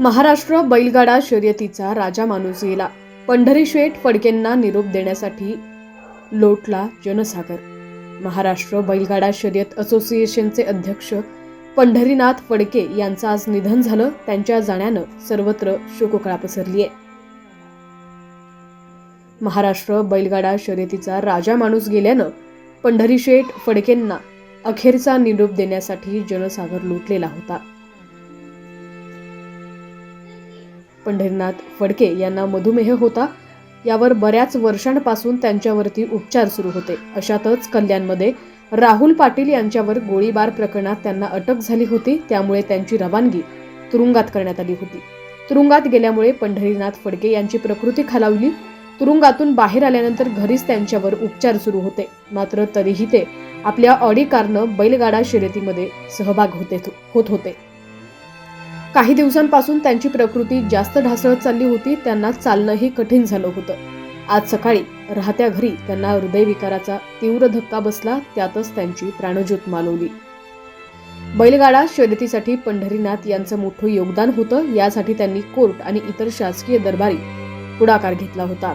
महाराष्ट्र बैलगाडा शर्यतीचा राजा माणूस गेला पंढरी शेठ फडकेंना निरोप देण्यासाठी लोटला जनसागर. महाराष्ट्र बैलगाडा शर्यत असोसिएशनचे अध्यक्ष पंढरीनाथ फडके यांचं आज निधन झालं. त्यांच्या जाण्यानं सर्वत्र शोककळा पसरली आहे महाराष्ट्र बैलगाडा शर्यतीचा राजा माणूस गेल्यानं पंढरी शेठ फडकेंना अखेरचा निरोप देण्यासाठी जनसागर लुटलेला होता. पंढरीनाथ फडके यांना मधुमेह होता यावर बऱ्याच वर्षांपासून त्यांच्यावरती उपचार सुरू होते. अशातच कल्याणमध्ये राहुल पाटील यांच्यावर गोळीबार प्रकरणात त्यांना अटक झाली होती त्यामुळे त्यांची रवानगी तुरुंगात करण्यात आली होती. तुरुंगात गेल्यामुळे पंढरीनाथ फडके यांची प्रकृती खालावली. तुरुंगातून बाहेर आल्यानंतर घरीच त्यांच्यावर उपचार सुरू होते. मात्र तरीही ते आपल्या ऑडी कारनं बैलगाडा शर्यतीमध्ये सहभाग होते होत होते. काही दिवसांपासून त्यांची प्रकृती जास्त ढासळत चालली होती त्यांना चालणंही कठीण झालं होतं. आज सकाळी राहत्या घरी त्यांना हृदयविकाराचा तीव्र धक्का बसला त्यातच त्यांची प्राणज्योत मालवली. बैलगाडा शर्यतीसाठी पंढरीनाथ यांचं मोठं योगदान होतं यासाठी त्यांनी कोर्ट आणि इतर शासकीय दरबारी पुढाकार घेतला होता.